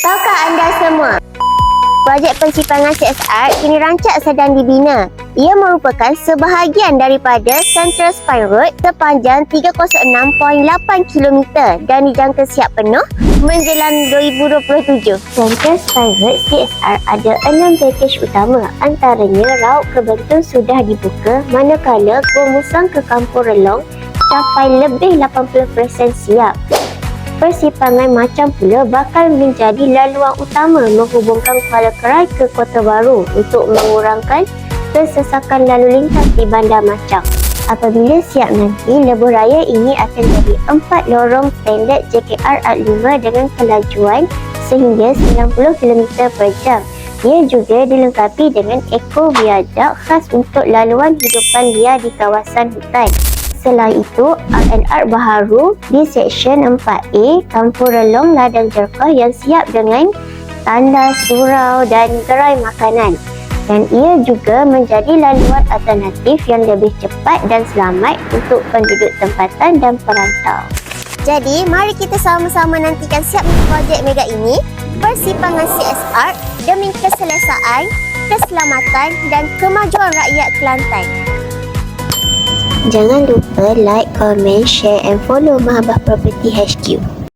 Tahukah anda semua? Projek pensipangan CSR kini rancak sedang dibina. Ia merupakan sebahagian daripada Central Spine Road sepanjang 306.8 km dan dijangka siap penuh menjelang 2027. Central Spine Road CSR ada enam pakej utama. Antaranya Raut ke Bentong sudah dibuka manakala Gua Musang ke Kampung Relong capai lebih 80% siap. Persimpangan macam pula bakal menjadi laluan utama menghubungkan Kuala Kerai ke Kota Baru untuk mengurangkan kesesakan lalu lintas di Bandar Macang. Apabila siap nanti, lebuh raya ini akan jadi empat lorong standard JKR Art 5 dengan kelajuan sehingga 90 km per jam. Ia juga dilengkapi dengan eco viaduct khas untuk laluan hidupan liar di kawasan hutan. Selain itu, R&R baharu di Seksyen 4A Kampung Relong Ladang Jerkah yang siap dengan tanda surau dan gerai makanan. Dan ia juga menjadi laluan alternatif yang lebih cepat dan selamat untuk penduduk tempatan dan perantau. Jadi, mari kita sama-sama nantikan siap projek mega ini Persimpangan CSR demi keselesaan, keselamatan dan kemajuan rakyat Kelantan. Jangan lupa like, comment, share and follow Mahabah Property HQ.